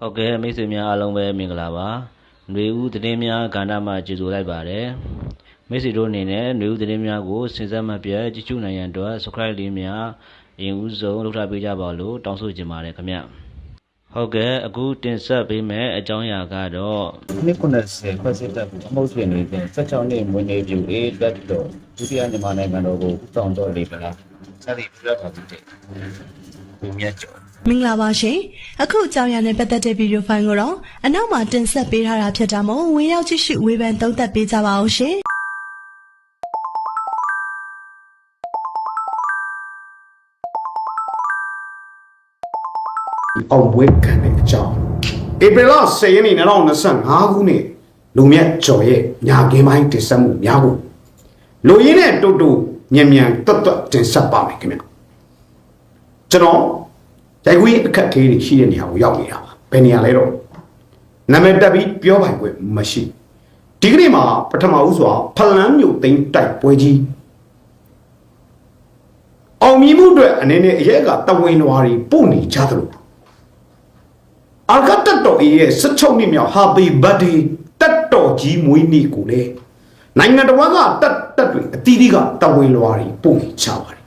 ဟုတ်ကဲ့မိတ်ဆွေများအားလုံးပဲမင်္ဂလာပါຫນွေဦးသတင်းများကဏ္ဍမှာကြိုဆိုလိုက်ပါတယ်မိတ်ဆွေတို့အနေနဲ့ຫນွေဦးသတင်းများကိုစဉ်ဆက်မပြတ်ကြည့်ရှုနိုင်ရန်အတွက် subscribe လေးများအရင်ဦးဆုံးလုပ်ထားပေးကြပါလို့တောင်းဆိုချင်ပါတယ်ခင်ဗျဟုတ်ကဲ့အခုတင်ဆက်ပေးမယ့်အကြောင်းအရာကတော့ နှစ်90ဖွဲ့စည်းတက်အမှုရှင်နေတဲ့16နှစ်မွေးနေ့ပြုအေးတက်တော်ဒုတိယမြန်မာနိုင်ငံတော်ကိုဦးဆောင်တော်လေပလားစသည်ပြရပါပြီတဲ့ဘုံမြတ်ကျော် မင်္ဂလာပါရှင်အခုအကြောင်းအရာနဲ့ပတ်သက်တဲ့ဗီဒီယိုဖိုင်ကိုတော့အနောက်မှာတင်ဆက်ပေးထားတာဖြစ်တာမို့ဝင်ရောက်ကြည့်ရှုဝေဖန်သုံးသပ်ပေးကြပါအောင်ရှင်အောင်ပွဲခံတဲ့အကြောင်းဧပြီလ10ရက်နေ့2025ခုနှစ်လူမြတ်ကျော်ရဲ့ညာကင်းပိုင်းတင်ဆက်မှုများကိုလူရင်းနဲ့တူတူမြန်မြန်တွတ်တွတ်တင်ဆက်ပါမယ်ခင်ဗျကျွန်တော် ရိုက်ခွေးအခက်အခဲတွေရှိတဲ့နေရာကိုရောက်နေတာပါဘယ်နေရာလဲတော့နာမည်တက်ပြီးပြောပိုင်ခွင့်မရှိဒီကနေ့မှာပထမဦးစွာဖလန်းမြို့သိမ်းတိုက်ပွဲကြီးအောင်မြင်မှုအတွက်အနေနဲ့အရက်ကတဝင်းလွားတွေပို့နေကြသလိုအာဂတ်တတော်ရဲ့16နှစ်မြောက် Happy Birthday တက်တော်ကြီးမွေးနေ့ကိုလေနိုင်ငံတော်ကတက်တက်တွေအတီးတီးကတဝင်းလွားတွေပုံချပါတယ်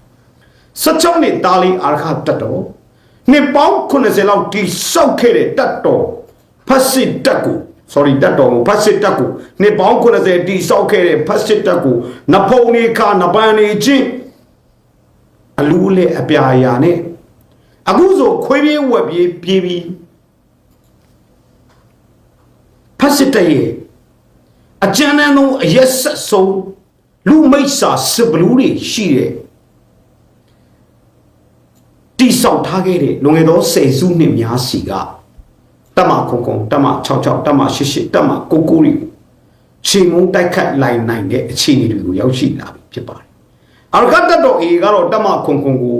16နှစ်သားလေးအာဂတ်တက်တော် နှစ်ပေါင်း80လောက်တိဆောက်ခဲ့တဲ့တက်တော်ဖက်စစ်တက်ကို sorry တက်တော်ကိုဖက်စစ်တက်ကိုနှစ်ပေါင်း80တိဆောက်ခဲ့တဲ့ဖက်စစ်တက်ကိုနဖုံနေခါနပန်နေချင်းအလူးလေအပြာရာနဲ့အခုဆိုခွေးပြေးဝက်ပြေးပြေးပြီးဖတ်စစ်တရဲ့အကျဉ်းတန်းဆုံးအရက်ဆက်ဆုံးလူမိတ်စာစစ်ဘလူးတွေရှိတဲ့ တိဆောက်ထားခဲ့တဲ့လွန်ခဲ့သောဆယ်စုနှစ်များစီကတမခုံခုံတမ66တမ88တမ99တွေကိုချိန်မုံတိုက်ခတ်လိုက်နိုင်တဲ့အခြေအနေတွေကိုရောက်ရှိလာပြီဖြစ်ပါတယ်။အရကတ်တော်အေကတော့တမခုံခုံကို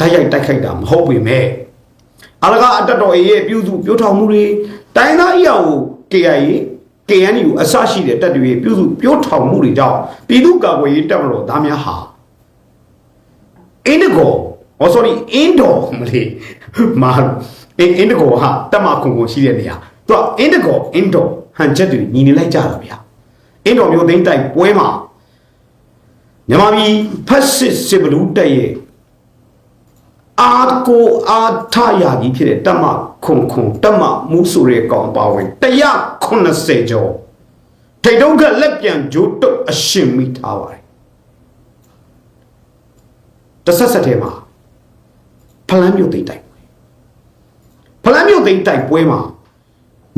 တိုက်ရိုက်တိုက်ခိုက်တာမဟုတ်ပေမဲ့အလကအတက်တော်ရဲ့ပြုစုပြောထောင်မှုတွေတိုင်းသားအရာကို KIA KNU အစရှိတဲ့တက်တွေပြုစုပြောထောင်မှုတွေကြောင့်ပြည်သူ့ကာကွယ်ရေးတပ်မတော်သားများဟာအင်းဒဂေါ ဟော sorry အင်းတော်မလေးမာအင်းအင်းဒဂေါဟာတက်မခုံခုံရှိတဲ့နေရာသူကအင်းဒဂေါအင်းတော်ဟန်ချက်တွေညီနေလိုက်ကြတာဗျာအင်းတော်မျိုးသိန်းတိုက်ပွဲမှာမြန်မာပြည်ဖက်စစ်စစ်ဘလူးတက်ရဲ့အာကိုအာထရာကြီးဖြစ်တဲ့တမခွန်ခွန်တမမူးဆိုတဲ့ကောင်ပါဝင်180ကျော်ထိတ်တုံးကလက်ပြန်ဂျိုးတုတ်အရှင်မိထားပါတယ်တဆက်ဆက်ထဲမှာ ဖလန်းမြို့သိမ်းတိုက်ပွဲဖလန်းမြို့သိမ်းတိုက်ပွဲမှာ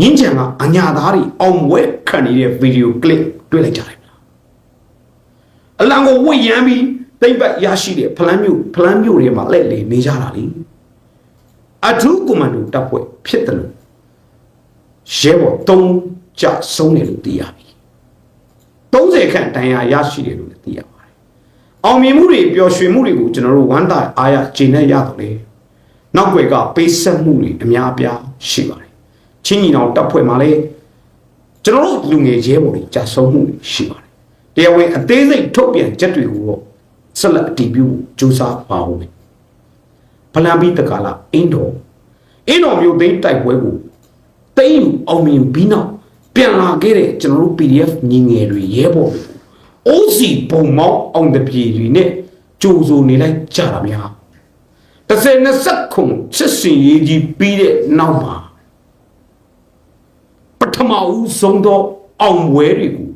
ညင်းချံကအညာသားတွေအောင်ဝဲခံနေတဲ့ဗီဒီယိုကလစ်တွေ့လိုက်ကြတယ်ဗျာအလံကိုဝှေ့ရမ်းပြီးသိမ့်ပတ်ရရှိတဲ့ဖလန်းမြို့ဖလန်းမြို့တွေမှာလက်လေနေကြတာလေအထူးကွန်မန်ဒိုတပ်ဖွဲ့ဖြစ်တယ်လို့ရဲဘော်၃ကြဆုံးတယ်လို့သိရပြီ30ခန့်တန်ရာရရှိတယ်လို့လည်းသိရပါတယ် အောင်မြင်မှုတွေပျော်ရွှင်မှုတွေကိုကျွန်တော်တို့ဝမ်းသာအားရကျေနပ်ရတော့လေနောက်ွယ်ကပေးဆက်မှုတွေအများအပြားရှိပါတယ်ချင်းညီနောင်တပ်ဖွဲ့မှာလည်းကျွန်တော်တို့လူငယ်ရဲဘော်တွေကြာဆုံးမှုတွေရှိပါတယ်တရားဝင်အသေးစိတ်ထုတ်ပြန်ချက်တွေကိုတော့ဆက်လက်အတည်ပြုစူးစမ်းပါဦးမယ်ဖလန်ပြီးတကလာအင်းတော်အင်းတော်မျိုးသိမ်းတိုက်ပွဲကိုသိမ်းယူအောင်မြင်ပြီးနောက်ပြန်လာခဲ့တဲ့ကျွန်တော်တို့ PDF ညီငယ်တွေရဲဘော်တွေ အိုးစီပုံမောင်းအောင်တပြေတွေနဲ့ကြိုးစိုးနေလိုက်ကြတာများတစ်စက်နှစ်ဆက်ခုစစ်စင်ရေးကြီးပြီးတဲ့နောက်မှာပထမဦးဆုံးသောအောင်ပွဲတွေကို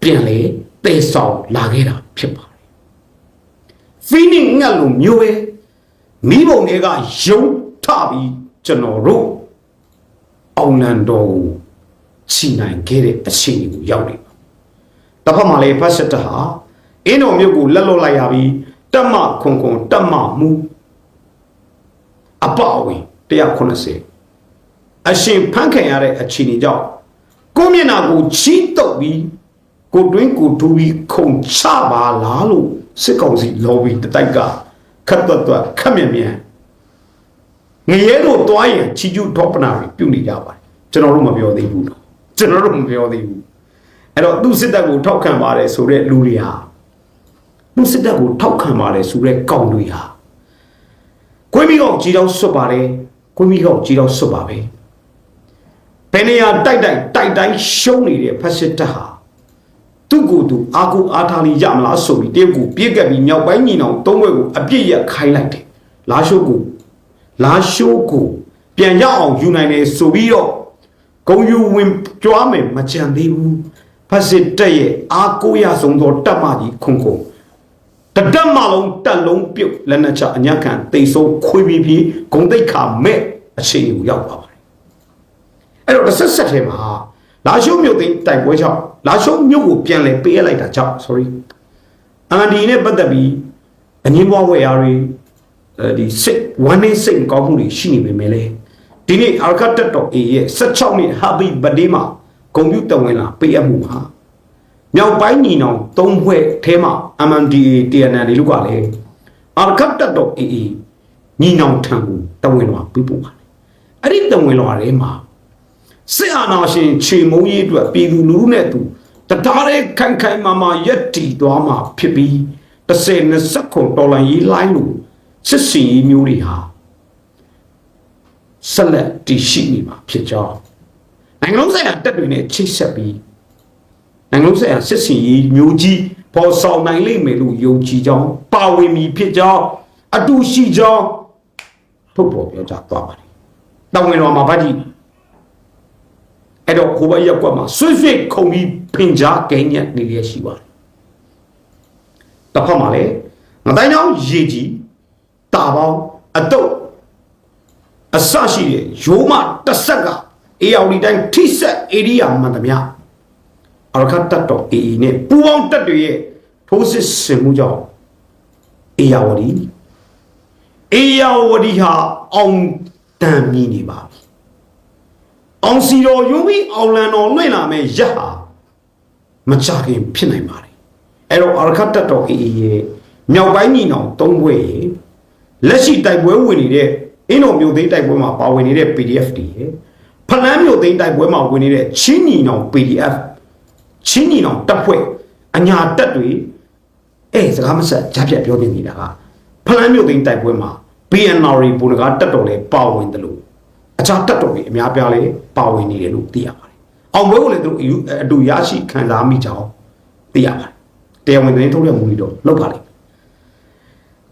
ပြန်လေတေဆောင်လာခဲ့တာဖြစ်ပါတယ်ဖီနင်းငတ်လို့မျိုးပဲမိဘုံတွေကယုံထပြီးကျွန်တော်တို့အောင်လန်တော်ကို ချီနိုင်ခဲ့တဲ့အခြေအနေကိုရောက်နေပါတစ်ဖက်မှာလည်းဖတ်ဆက်တာဟာအင်းတော်မြို့ကိုလက်လွတ်လိုက်ရပြီးတက်မခွန်ခွန်တက်မမူအပအဝင်190အရှင်ဖန်ခံရတဲ့အခြေအနေကြောင့်ကိုမျက်နာကိုချီးတုပ်ပြီးကိုတွင်းကိုထူပြီးခုံချပါလားလို့စစ်ကောင်စီလော်ဘီတတိုက်ကခတ်တွတ်တွတ်ခက်မြင်မြန်ငရဲတို့တွားရင်ချီကျူထောပနာတွေပြုတ်နေကြပါတယ်ကျွန်တော်တို့မပြောသေးဘူးတော့ ကျွန်တော်တို့မပြောသေးဘူးအဲ့တော့သူစစ်တပ်ကိုထောက်ခံပါတယ်ဆိုတဲ့လူတွေဟာသူစစ်တပ်ကိုထောက်ခံပါတယ်ဆိုတဲ့ကောင်တွေဟာကွေးမိကောက်ကြီးတော့စွတ်ပါတယ်ကွေးမိကောက်ကြီးတော့စွတ်ပါပဲဘယ်နေရာတိုက်တိုက်တိုက်တိုင်းရှုံးနေတဲ့ဖက်စစ်တပ်ဟာသူ့ကိုယ်သူအာကိုအားထားလေးရမလားဆိုပြီးတရုတ်ကိုပြစ်ကပ်ပြီးမြောက်ပိုင်းညီနောင်သုံးဘက်ကိုအပြစ်ရက်ခိုင်းလိုက်တယ်လာရှိုးကိုလာရှိုးကိုပြန်ရအောင်ယူနိုင်တယ်ဆိုပြီးတော့ ဂုံယူဝင်ကြွားမယ်မကြံသေးဘူးဖက်စစ်တပ်ရဲ့အာကိုရဆုံးသောတပ်မကြီးခွန်ခွန်တတက်မလုံးတက်လုံးပြုတ်လက်နက်ချအညံ့ခံတိတ်ဆုံးခွေးပြီးပြီးဂုံတိတ်ခါမဲ့အခြေအနေကိုရောက်ပါပါတယ်အဲ့တော့တစ်ဆက်ဆက်ထဲမှာလာရှုံးမြို့သိမ်းတိုက်ပွဲကြောင့်လာရှုံးမြို့ကိုပြန်လဲပေးရလိုက်တာကြောင့် sorry အန်ဒီနဲ့ပတ်သက်ပြီးအငင်းပွားဝယ်ရာတွေအဲဒီစိတ်ဝမ်းနည်းစိတ်မကောင်းမှုတွေရှိနေပေမဲ့လေ ဒီနေ့အာကတ်တက်တော် A ရဲ့16နှစ် Happy Birthday မှာကွန်ပျူတာဝင်လာပေးအပ်မှုမှာမြောက်ပိုင်းညီနောင်သုံးဖွဲ့ထဲမှာ MNDA TNL တွေလို့ကလည်းအာကတ်တက်တော် AA ညီနောင်ထံကိုတဝင်လာပြပို့ပါတယ်အဲ့ဒီတဝင်လာထဲမှာစစ်အာဏာရှင်ခြေမုံရေးအတွက်ပြည်သူလူထုနဲ့သူတသားတဲ့ခိုင်ခိုင်မာမာရက်တီသွားမှာဖြစ်ပြီး30 20ခုဒေါ်လာရေးလိုင်းလို့စစ်စင်ရေးမျိုးတွေဟာ ဆက်လက်တည်ရှိနေမှာဖြစ်ကြောင်းနိုင်ငံလုံးဆိုင်ရာတက်တွေနဲ့ချိတ်ဆက်ပြီးနိုင်ငံလုံးဆိုင်ရာစစ်စင်ရေးမျိုးကြီးပေါ်ဆောင်နိုင်လိမ့်မယ်လို့ယုံကြည်ကြောင်းပါဝင်မည်ဖြစ်ကြောင်းအတူရှိကြောင်းထုတ်ပေါ်ပြောကြားသွားပါတယ်။တောင်ဝင်တော်မှာဗတ်ကြီးအဲ့တော့ကိုဘရက်ကွက်မှာဆွိဖိတ်ခုံပြီးဖင်ကြားဂိမ်းညက်နေရရှိပါတယ်။တစ်ဖက်မှာလည်းငတိုင်းချောင်းရေကြီးတာပေါင်းအတုတ် အစရှိတဲ့ရိုးမတစ်ဆက်ကအေယာဝတီတိုင်းထိဆက်ဧရိယာမှန်သမျှအရခတ်တက်တော်အေအီနဲ့ပူပေါင်းတက်တွေရဲ့ထိုးစစ်ဆင်မှုကြောင့်အေယာဝတီအေယာဝတီဟာအောင်တန်မြည်နေပါပြီအောင်စီတော်ယုံပြီးအောင်လန်တော်လွင့်လာမဲ့ရဟာမကြခင်ဖြစ်နိုင်ပါတယ်အဲ့တော့အရခတ်တက်တော်အေအီရဲ့မြောက်ပိုင်းညီနောင်သုံးဘွဲ့ရဲ့လက်ရှိတိုက်ပွဲဝင်နေတဲ့ အင်းတော်မျိုးသိမ်းတိုက်ပွဲမှာပါဝင်နေတဲ့ PDF တွေရဲ့ဖလန်းမျိုးသိမ်းတိုက်ပွဲမှာဝင်နေတဲ့ချင်းညီနောင် PDF ချင်းညီနောင်တပ်ဖွဲ့အညာတက်တွေအဲစကားမဆက်ကြားပြတ်ပြောနေနေတာကဖလန်းမျိုးသိမ်းတိုက်ပွဲမှာ BNR ဘုံကတက်တော်လဲပါဝင်တယ်လို့အခြားတက်တော်တွေအများပြားလဲပါဝင်နေတယ်လို့သိရပါတယ်။အောင်ပွဲကိုလည်းသူတို့အတူရရှိခံစားမိကြအောင်သိရပါတယ်။တရားဝင်သတင်းထုတ်ရမှုတွေတော့လောက်ပါလိမ့်မယ်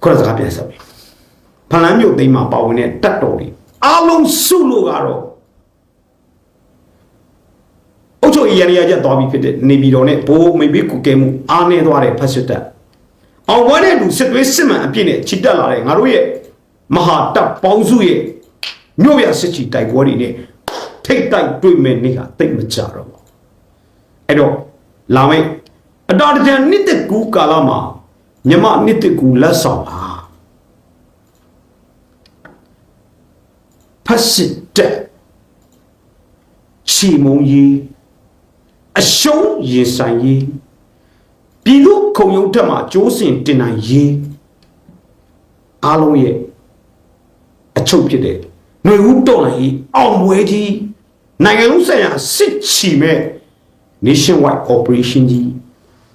။ခေါရစကားပြန်ဆက်ပြီ။ ဖလန်းမျိုးသိမ်းမှာပါဝင်တဲ့တက်တော်တွေအားလုံးစုလို့ကတော့အုတ်ချုပ်ရရရချက်သွားပြီးဖြစ်တဲ့နေပြည်တော်နဲ့ဘိုးမိဘကုကဲမှုအားနေသွားတဲ့ဖက်စစ်တပ်အောင်ဝဲတဲ့လူစစ်သွေးစစ်မှန်အပြည့်နဲ့ချစ်တက်လာတဲ့ငါတို့ရဲ့မဟာတပ်ပေါင်းစုရဲ့မြို့ရစစ်ချီတိုက်ပွဲတွေနဲ့ထိတ်တိုက်တွေ့မဲ့နေ့ဟာတိတ်မကြတော့ဘူးအဲ့တော့လာမယ့်အတော်တန်နှစ်သက်ကူကာလမှာမြမနှစ်သက်ကူလက်ဆောင်ဟာ ဖက်စစ်တပ်ချီမုံကြီးအရှုံးရင်ဆိုင်ရေးပြည်သူခုံရုံးတက်မှာကျိုးစင်တင်နိုင်ရေးအားလုံးရဲ့အချုပ်ဖြစ်တဲ့ຫນွေဦးတော်လိုက်ရေးအောင်ပွဲကြီးနိုင်ငံလုံးဆိုင်ရာစစ်ချီမဲ့ nationwide operation ကြီး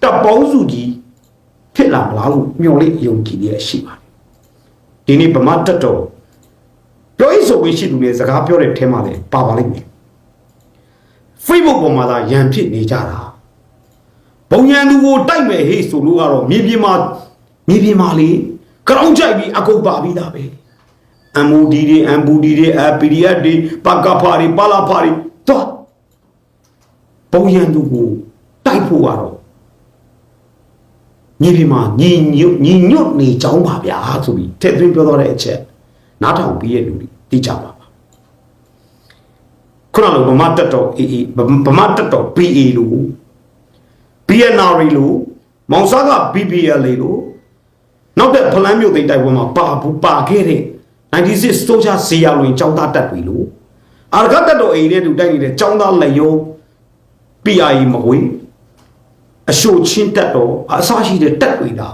တပ်ပေါင်းစုကြီးဖြစ်လာမလားလို့မျှော်လင့်ယုံကြည်ရရှိပါတယ်ဒီနေ့ဗမာတက်တော် ပြောရေးဆိုခွင့်ရှိသူတွေစကားပြောတဲ့ထဲမှာလည်းပါပါလိမ့်မယ် Facebook ပေါ်မှာသာရန်ဖြစ်နေကြတာဘုံရန်သူကိုတိုက်မယ်ဟေ့ဆိုလို့ကတော့မြေပြင်မှာမြေပြင်မှာလေကြောင်းကြိုက်ပြီးအကုပ်ပါပြီးသားပဲ MOD တွေ MBD တွေ PDF တွေပကဖာတွေပလာဖာတွေတော့ဘုံရန်သူကိုတိုက်ဖို့ကတော့မြေပြင်မှာညီညွတ်ညီညွတ်နေကြောင်းပါဗျာဆိုပြီးထည့်သွင်းပြောတော့တဲ့အချက် နားထောင်ပြီးရဲ့လူတွေသိကြပါပါခုနကဗမာတက်တော် AA ဗမာတက်တော် BA လို့ BNR လို့မောင်စားက BBL လို့နောက်တဲ့ဖလန်းမြို့သိမ်းတိုက်ပွဲမှာပါဘူးပါခဲ့တဲ့96စတိုးချာစီယာလွင်ចောင်းသားတက်တွေလို့အာရကတက်တော် AA နဲ့တူတိုက်နေတဲ့ចောင်းသားလက်ယုံ PRE မကွေးအရှိုချင်းတက်တော်အစရှိတဲ့တက်တွေဒါ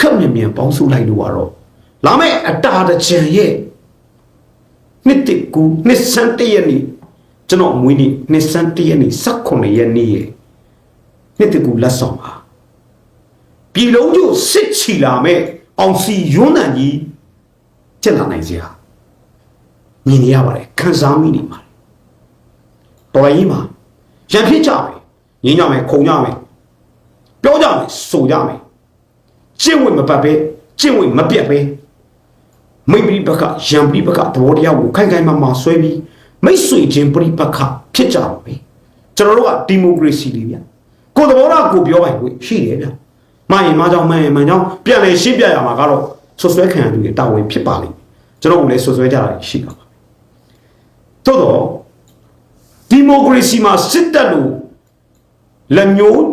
ခက်မြင်မြန်ပေါင်းစုလိုက်လို့ကတော့ လာမယ့်အတာတကြံရဲ့နှစ်တကူနှစ်စန်းတရက်နေ့ကျွန်တော်မွေးနေ့နှစ်စန်းတရက်နေ့18ရက်နေ့ရဲ့နှစ်တကူလက်ဆောင်ပါပြည်လုံးကျစစ်ချီလာမဲ့အောင်စီယွန်းတန်ကြီးဖြစ်လာနိုင်စရာမြင်နေရပါတယ်ခံစားမိနေပါတယ်တော်လိုင်းကြီးမှာရံဖြစ်ကြမယ်ငင်းကြမယ်ခုံကြမယ်ပြောကြမယ်ဆိုကြမယ်ကျင့်ဝတ်မပတ်ပဲကျင့်ဝတ်မပြတ်ပဲ မိတ်ပရိပကရံပရိပကသဘောတရားကိုခိုင်ခိုင်မာမာဆွဲပြီးမိတ်ဆွေချင်းပရိပကဖြစ်ကြပါမယ်ကျွန်တော်တို့ကဒီမိုကရေစီလေးဗျကိုယ်သဘောထားကိုပြောပိုင်ခွင့်ရှိတယ်ဗျမရင်မကြောင့်မရင်မကြောင့်ပြန်လဲရှင်းပြရမှာကတော့ဆွဆွဲခံရသူတွေတာဝန်ဖြစ်ပါလိမ့်မယ်ကျွန်တော်ကလည်းဆွဆွဲကြတာရှိတာပါသို့တော့ဒီမိုကရေစီမှာစစ်တပ်လို့လက်ညှိုး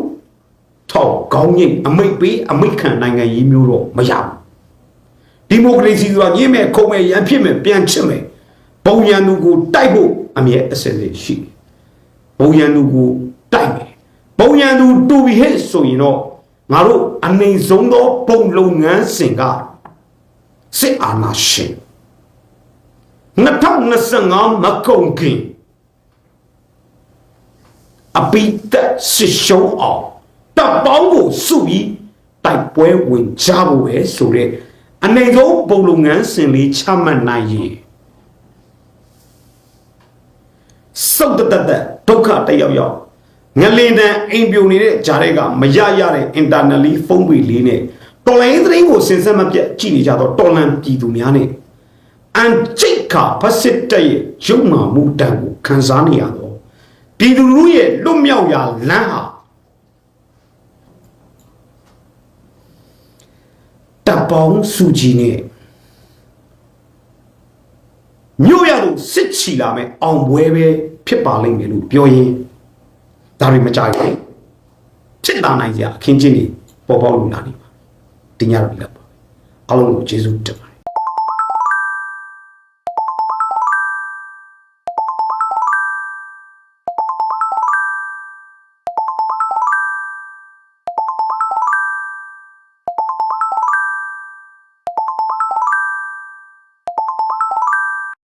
ထောက်ကောင်းကြီးအမိတ်ပေးအမိတ်ခံနိုင်ငံရေးမျိုးတော့မရဘူး ဒီမိုကရေစီဆိုတာညင်းမဲ့ခုံမဲ့ရန်ဖြစ်မဲ့ပြန်ချစ်မဲ့ဘုံရန်သူကိုတိုက်ဖို့အမြဲအစစ်စစ်ရှိတယ်ဘုံရန်သူကိုတိုက်မယ်ဘုံရန်သူတူပြီးဟဲ့ဆိုရင်တော့ငါတို့အနေဆုံးသောပုံလုပ်ငန်းစဉ်ကစစ်အာဏာရှင်2025မကုန်ခင်အပိသက်စစ်ရှုံးအောင်တပ်ပေါင်းကိုစုပြီးတိုက်ပွဲဝင်ကြဖို့ပဲဆိုတဲ့ အနေဆုံးပုံလုပ်ငန်းစဉ်လေးချမှတ်နိုင်ရင်စုတ်တတ်တတ်ဒုက္ခတက်ရောက်ရောက်ငလင်တန်အိမ်ပြိုနေတဲ့ဂျားတွေကမရရတဲ့ internally ဖုန်းပေလေးနဲ့တော်လိုင်းသတင်းကိုစင်ဆက်မပြတ်ကြည့်နေကြတော့တော်လန်ပြည်သူများနဲ့အန်ချိတ်ခါဖစစ်တဲ့ရဲ့ရုံမာမှုတန်ကိုခံစားနေရတော့ပြည်သူလူရဲ့လွတ်မြောက်ရာလမ်းဟာတ ပ်ပေါင်းစုကြီးနဲ့မြို့ရလို့စစ်ချီလာမဲ့အောင်ပွဲပဲဖြစ်ပါလိမ့်မယ်လို့ပြောရင်ဒါတွေမကြိုက်ဘူးဖြစ်လာနိုင်စရာအခင်းချင်းတွေပေါ်ပေါက်လို့လာနေပါတင်ရတော့လက်ပါအားလုံးကိုကျေးဇူးတင်ပါ